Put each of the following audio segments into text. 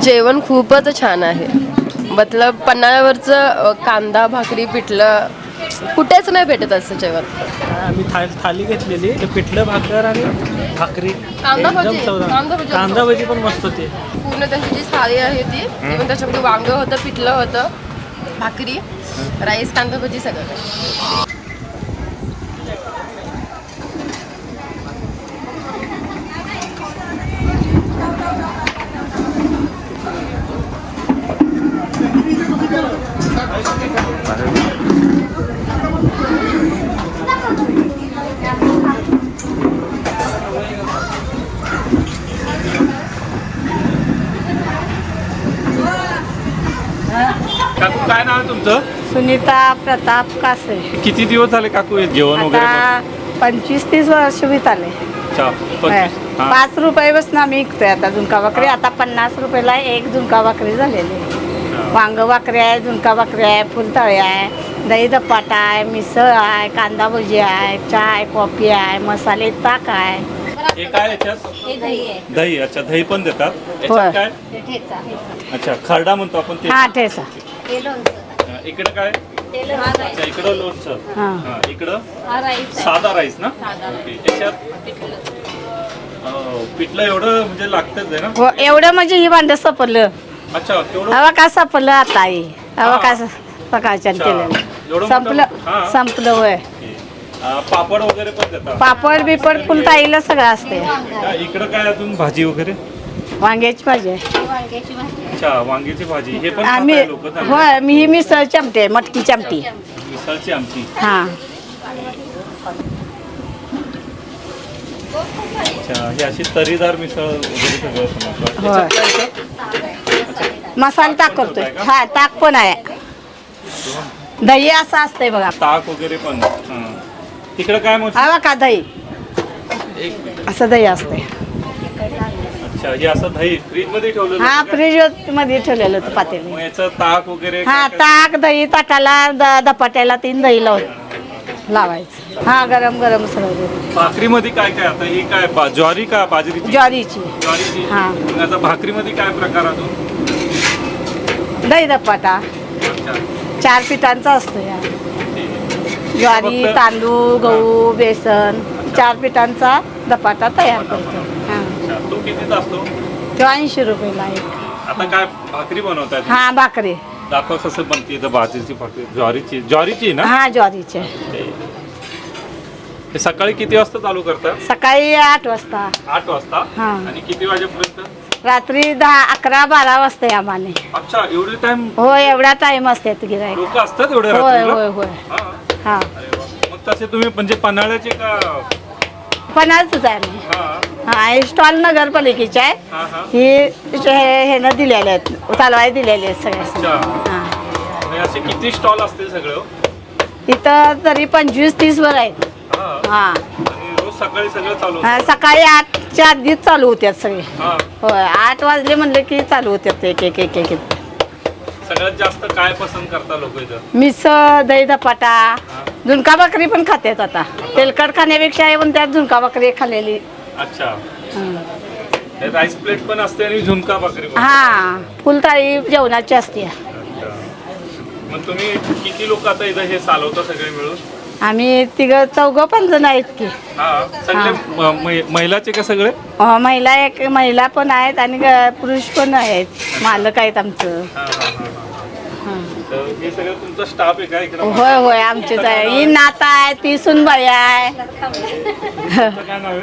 जेवण खूपच छान आहे. मतलब पन्हाळ्यावरचं कांदा भाकरी पिठलं कुठेच नाही भेटत असं जेवण. आम्ही था थाली घेतलेली ते पिठलं भाकर आणि भाकरी. कांदा एकदम भजी, चवदार. कांदा भजी कांदा भजी पण मस्त होती पूर्ण त्यांची जी थाळी आहे ती इव्हन त्याच्यामध्ये वांग होतं पिठलं होतं भाकरी राईस कांदा भजी सगळं काकू काय नाव आहे तुमचं? सुनीता प्रताप कासे. किती दिवस झाले काकू हे जेवण वगैरे आता पंचवीस तीस वर्ष बीत आले. बनवून? अच्छा, पंचवीस हा. पाच रुपयापासून आम्ही विकतोय आता झुणका भाकरी. आता पन्नास रुपयाला एक झुणका भाकरी झालेली. आहे. वांग भाकरी आहे झुणका भाकरी आहे फुलतळी आहे दही धपाटा आहे मिसळ आहे कांदा भजी आहे चाय कॉफी आहे मसाले ताक आहे. हे काय याच्यात? दही अच्छा दही पण देतात. होय. अच्छा खरडा म्हणतो आपण ते. हा हा, इकडं काय? अच्छा इकडं लोणचं. हा. हा, इकडं? साधा राईस ना? ओके. याच्यात? हो, पिठलं एवढं म्हणजे लागतच आहे ना? हो एवढं म्हणजे ही भांड सापडलं. अच्छा तेवढं? हवा का सापडलं आता आई? हवा. का सकाळच्या अच्छा. केलेलं. एवढं संपलं? हा. संपलं होय. ओके. आ, पापड वगैरे पण देतात पापड बिपड फुलताईला सगळं असते इकडं काय अजून? भाजी वगैरे? वांग्याची भाजी आहे. अच्छा वांग्याची भाजी. हे पण आम्ही लोक होय मी ही मिसळ चमटे आहे, मटकी चमटी. मिसळची आमची हा. अच्छा ही अशी तरीदार मिसळ वगैरे सगळं बनवतात. होय. मसाला ताक करतोय. हा ताक पण आहे. दही असं असतंय बघा. ताक वगैरे पण. हा. तिकडं काय मग हवा का दही. असं दही असतंय. अच्छा हे असं दही फ्रीजमध्ये ठेवलेलं हा होतं का? फ्रीजमध्ये ठेवलेलं होतं मग पातेले. याचं ताक वगैरे हा काय- ताक दही ताटाला द- धपाट्याला तीन दही लाव लावायचं. हा गरम गरम सगळं भाकरीमध्ये काय काय? आता ही काय बा- ज्वारी का बाजरीची? ज्वारीची. ज्वारीची. हा. मग आता भाकरीमध्ये काय प्रकार दही धपाटा अच्छा. चार पिठांचा असतो या. ज्वारी फक्त- तांदूळ गहू बेसन चार पिठांचा धपाटा तयार करतो. तो कितीचा असतो? तो ऐंशी रुपयाला एक. आता काय भाकरी बनवतायत? हा भाकरी. दाखवा कसं बनते इथं बाजरीची भाकरी. ज्वारीची ज्वारीची ना? हा ज्वारीचे हे सकाळी किती वाजता चालू करतात सकाळी आठ वाजता. आठ वाजता? हा. आणि किती वाजेपर्यंत? रात्री दहा अकरा बारा वाजता आम्हाला अच्छा एवढे टाइम हो एवढा टाइम असते गिरायक लोक असतात एवढे होय रात्रीला? होय होय. हा. हा. अरे वा. मग तसे तुम्ही म्हणजे पन्हाळ्याचे का पन्हाळच आहे हा. हा हे स्टॉल नगरपालिकेचे आहे. हा हा. ही हे ह्यानं दिलेले आहेत चालवाय दिलेले आहेत सगळ्या हा. असे किती स्टॉल असतील सगळं इथं तरी पंचवीस तीस वर आहेत. हा. हा. सकाळी सगळं चालू हा, सकाळी आठच्या आधीच चालू होत्यात सगळे. हा. होय आठ वाजले म्हणलं की चालू होत्यात एक एक एक एक. सगळ्यात जास्त काय पसंत करता लोक इथं? मिसळ दही धपाटा झुणका भाकरी पण खात्यात आता. तेलकट खाण्यापेक्षा येऊन त्यात झुणका भाकरी खाल्लेली. अच्छा. राईस प्लेट पण असते आणि झुणका भाकरी पण. हा फुलताळी जेवणाची असते. अच्छा. मग तुम्ही किती लोक आता इथं हे चालवता सगळे मिळून? आम्ही तिघं चौघं पण जण आहेत की. हा सगळे म- मै- महिलाचे का सगळे? अं, महिला एक महिला पण आहेत आणि ग- पुरुष पण आहेत. मालक आहेत आमचं. हा, हा, हा, हा. हं. तर हे सगळं तुमचा स्टाफ आहे का इकडं? होय होय आमचेच आहे. ही नाता आहे ती सुनबाई आहे. तुमचं काय नाव आहे?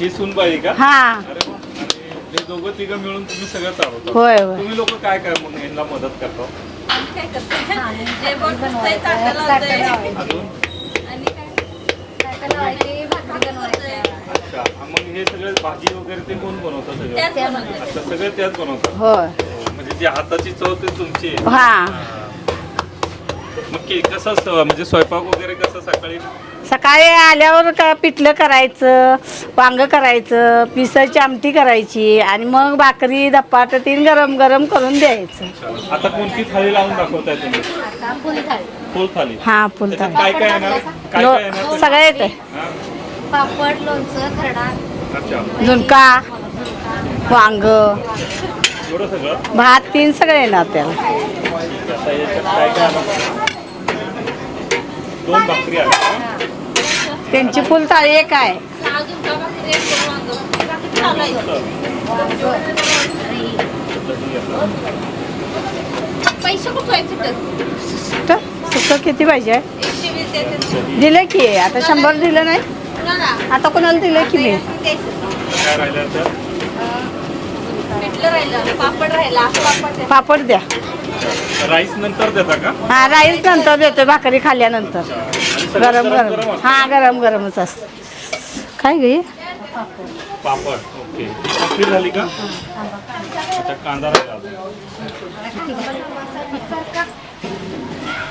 ही सुनबाई का? हा. अरे वा. आणि हे दोघं तिघं मिळून तुम्ही सगळं चालवता. होय होय. तुम्ही लोक काय काय मग यांना मदत करता? अजून? अच्छा. मग हे सगळं भाजी वगैरे ते कोण बनवतं सगळं? अच्छा सगळे त्याच बनवतात. होय. म्हणजे जी हाताची चव ते तुमची आहे. हा. मग की कसं असतं? म्हणजे स्वयंपाक वगैरे कसं सकाळी? सकाळी आल्यावर का पिठलं करायचं वांग करायचं पिसाची आमटी करायची आणि मग भाकरी धपाट तीन गरम गरम करून द्यायचं. आता कोणती थाळी लावून दाखवताय तुम्ही? फुल थाळी. हा त्याच्यात काय काय येणार? काय काय येणार? लो- सगळं येते हा? पापड लोणचं खरडा. अच्छा. झुणका. वांग. भात तीन सगळे येणार त्याला. दोन भाकरी आल्या का? त्यांची फुल थाळी एक आहे. पैसे कुठे व्हायचे तर सुकं किती पाहिजे? दिलं की आता शंभर दिलं नाही? आता कोणाला दिलं की मी? काय राहिलं तर पिठलं राहिलं पापड राहिला पापड द्या. पापड द्या. राईस नंतर देता का? हा राईस नंतर देतोय भाकरी खाल्ल्यानंतर. गरम गरम? हा गरम गरमच असत. काय गे पापड ओके. झाली का? अच्छा कांदा.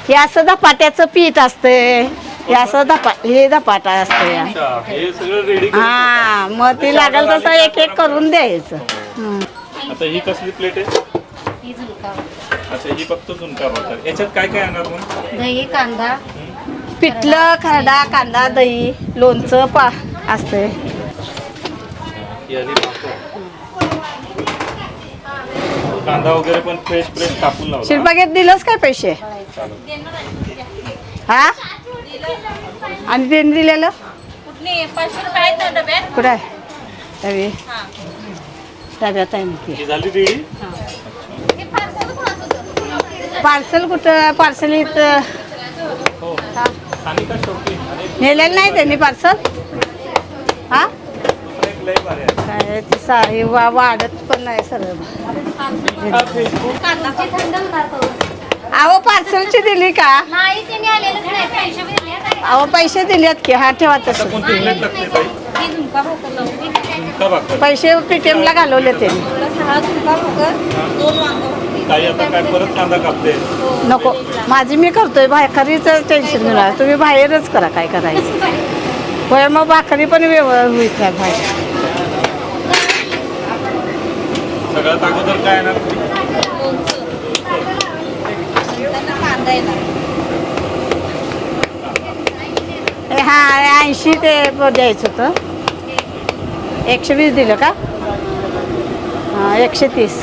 हे असं धपाट्याचं पीठ असते हे असं धपा हे धपाटा असतं हे सगळं रेडी हा मग ते लागेल तसं एक एक करून द्यायचं. आता ही कसली प्लेट आहे? अच्छा ही फक्त झुणका भाकर. याच्यात काय काय येणार मग? दही कांदा. पिठलं खरडा कांदा दही लोणचं पा असते ही आली भाकर. कांदा वगैरे पण फ्रेश फ्रेश कापून लावला. शिल्पागेत दिलंच काय पैसे? हा? आणि त्यांनी दिलेलं? कुठली? पाचशे रुपये आहेत ना डब्यात? कुठं आहे? डब्यात आहे. ही झाली रेडी पार्सल कुठं पार्सल इथं. हो. नेलेलं नाही त्यांनी पार्सल? हा? दुसरं एक लय भारी आहे काय ती साडी वा वाढत पण नाही सरळ. हा, फेसबुक कांदा थंड होणार तो. अहो पार्सलची दिली का? नाही त्यांनी आलेलंच नाही. पैसे दिले नाही. अहो पैसे दिलेत की हा ठेवा तसं. कोणती लागते ही झुणका भाकर पैसे पेटीएमला घालवले काय कापते? नको. माझी मी करतोय भाकरीच टेन्शन घेणार तुम्ही बाहेरच करा काय करायचं. होय मग भाकरी पण व्यवहार होईत नाही बाहेर सगळ्यात अगोदर काय येणार? हा ऐंशी ते द्यायचं होतं. एकशे वीस दिलं का? हां एकशे तीस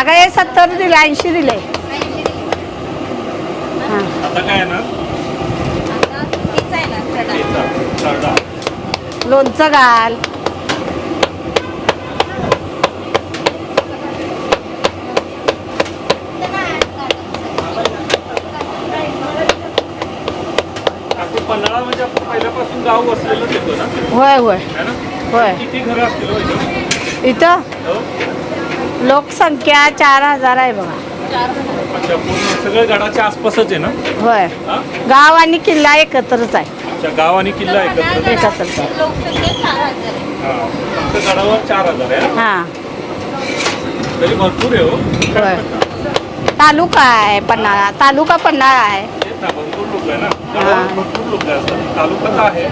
अगं हे सत्तर दिलं ऐंशी दिले. हां. लोणचं घाल. म्हणजे होय होय. होय. किती घरं असतील हो इथं? इथं? हो? लोकसंख्या चार हजार आहे बघा. अच्छा पूर्ण सगळं गडाच्या आसपासच आहे ना? होय. हा? गाव आणि किल्ला एकत्रच आहे. अच्छा गाव आणि किल्ला एकत्र एकत्रच आहे. लोकसंख्या चार हजार आहे. हा फक्त गडावर चार हजार आहे हा? हां. तरी भरपूर आहे हो. होय. तालुका आहे पन्हाळा. तालुका पन्हाळा आहे. तेच ना, भरपूर लोक आहे ना? गडावर भरपूर लोक असतात. तालुका तर आहे.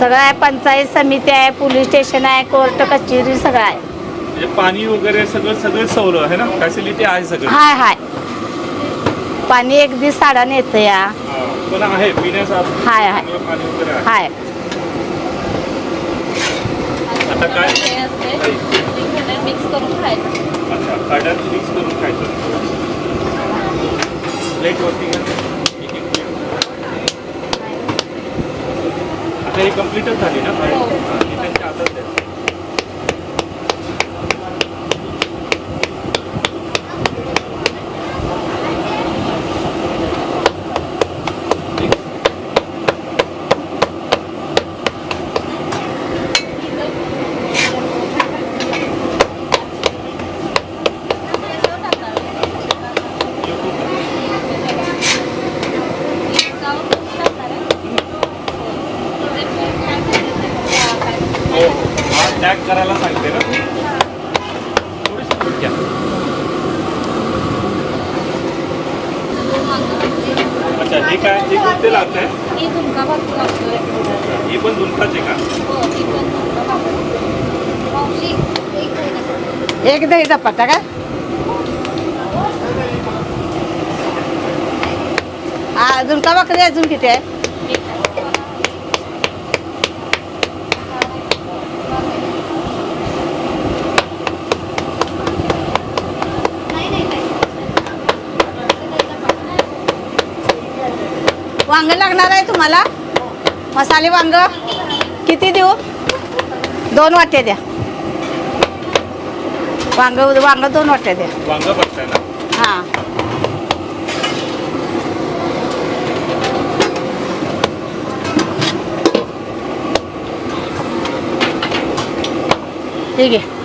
सगळं आहे पंचायत समिती आहे पोलीस स्टेशन आहे कोर्ट कचेरी सगळं आहे. म्हणजे पाणी वगैरे सगळं सगळं सवलं आहे ना? फॅसिलिटी आहे सगळं. हाय हाय. पाणी एक दिवस साडाने येतं या हा, पण आहे पिण्यासाठी हाय, हाय. चांगलं पाणी वगैरे आहे. हाय. आता काय? हे मिक्स करून खायचं. अच्छा खड्यात मिक्स करून खायचं. प्लेट वरती घ्या एक एक प्लेट तरी कम्प्लीटच झाली ना? हो. एक इथं पत्ता का? अजून कवा कधी अजून किती आहे? वांग लागणार आहे तुम्हाला? मसाले वांग? किती देऊ? दोन वाटे द्या. वांग वांग दोन वाटे द्या वांग हां. ठीक आहे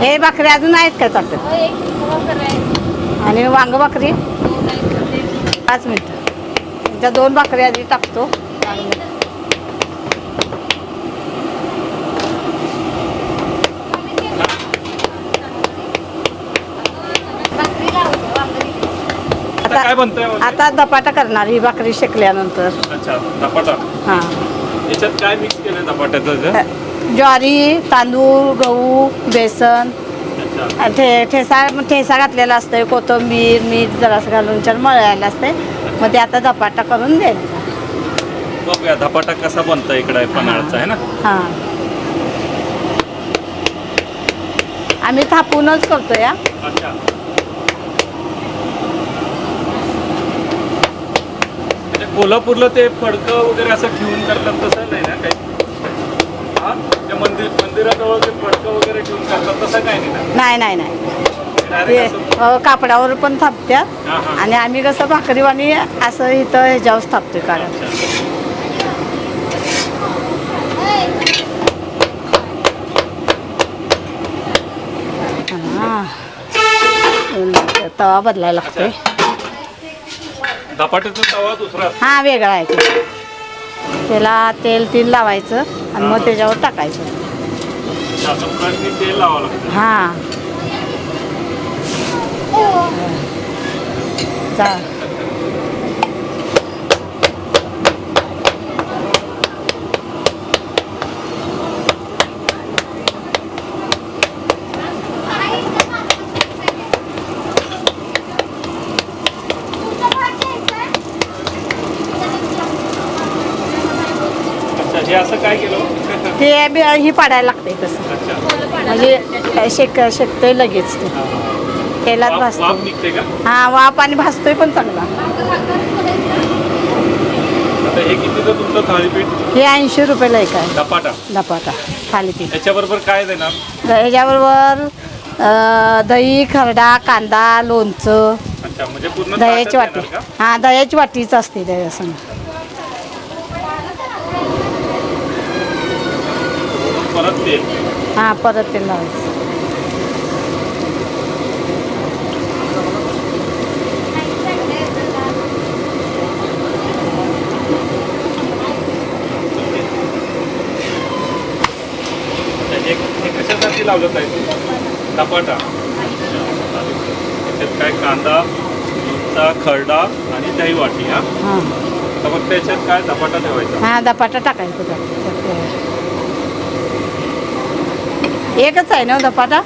हे भाकरी अजून आहेत का ताटत आणि वांग भाकरी? पाच मिनटं. त्या दोन भाकरी आधी टाकतो. आता काय बनतंय आता धपाटा करणार ही भाकरी शेकल्यानंतर. अच्छा धपाटा? हां. याच्यात काय मिक्स केलंय धपाट्याचं? ज्वारी तांदूळ गहू बेसन ठे ठेसा ठेसा घातलेला असतंय कोथिंबीर मीठ जरासं घालून छान मळायला असते मग ते आता धपाटा करून द्यायचा. बघूया धपाटा कसा बनतो इकडे पन्हाळचा आहे ना? हां. आम्ही थापूनच करतो या अच्छा. म्हणजे कोल्हापूरला ते फडकं वगैरे असं ठेवून करतात तसं नाही ना काही? मंदिराजवळ ते फडकं वगैरे ठेवून करतात तसं काय नाही नाही नाही नाही. ते अ, कापडावर पण थापत्यात. हां हां. आणि आम्ही कसं भाकरीवाणी असं इथं ह्याच्यावर थापतोय काढत हां. तवा बदलायला लागतोय. धपाट्याचा तवा दुसरा. असतो. हा वेगळा आहे तो. त्याला तेल तीन लावायचं आणि मग त्याच्यावर टाकायचं असं फ्रंटनी तेल लावावं लागतं हां. चा. अच्छा हे असं काय केलं? ते बी- ही पाडायला लागते तसं. म्हणजे शेक शेकतोय लगेच ते. तेलात भाजतो निघते का? हा वाफ आणि भाजतोय पण चांगला. आता हे कितीचं तुमचं थालीपीठ हे ऐंशी रुपयाला एक आहे. धपाटा धपाटा थालीपीठ. याच्याबरोबर काय देणार? ह्याच्याबरोबर अं, दही खरडा कांदा लोणचं. अच्छा म्हणजे पूर्ण दह्याची वाटी. देणार का? हा दह्याची वाटीच असते त्याच्यासंग परत तेल हा परत ते लावायचं कशासाठी लावलं पाहिजे धपाटा त्याच्यात काय कांदा लोणचा खरडा आणि दही वाटी हा? हा. तर फक्त त्याच्यात काय धपाटा ठेवायचा? हा धपाटा टाकायचं. एकच आहे ना धपाटा.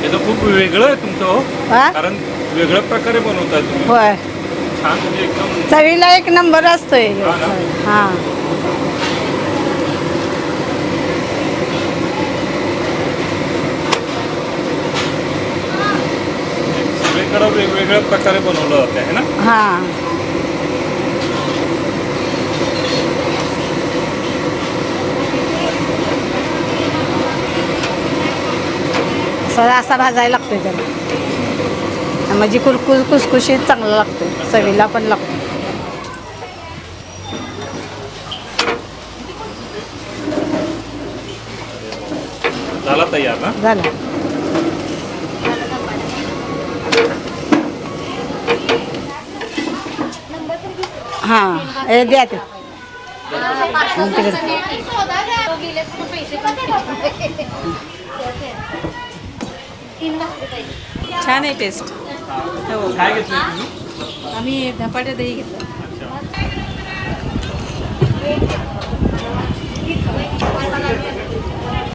हे तर खूप वेगळं आहे तुमचं हो. कारण वेगळ्या प्रकारे बनवताय तुम्ही. होय. छान म्हणजे एकदम चवीला एक नंबर असतोय. हा. सगळीकडे वेगवेगळ्या प्रकारे बनवलं जाते आहे ना? हा. असा भाजायला लागतोय त्याला. म्हणजे कुरकुस कुसकुशीत चांगलं लागतंय. चवीला पण लागतं झाला तयार ना? झालं. हां. हे द्या ते. छान आहे टेस्ट हो. काय घेतलं आम्ही धपाटे दही घेतलं. अच्छा.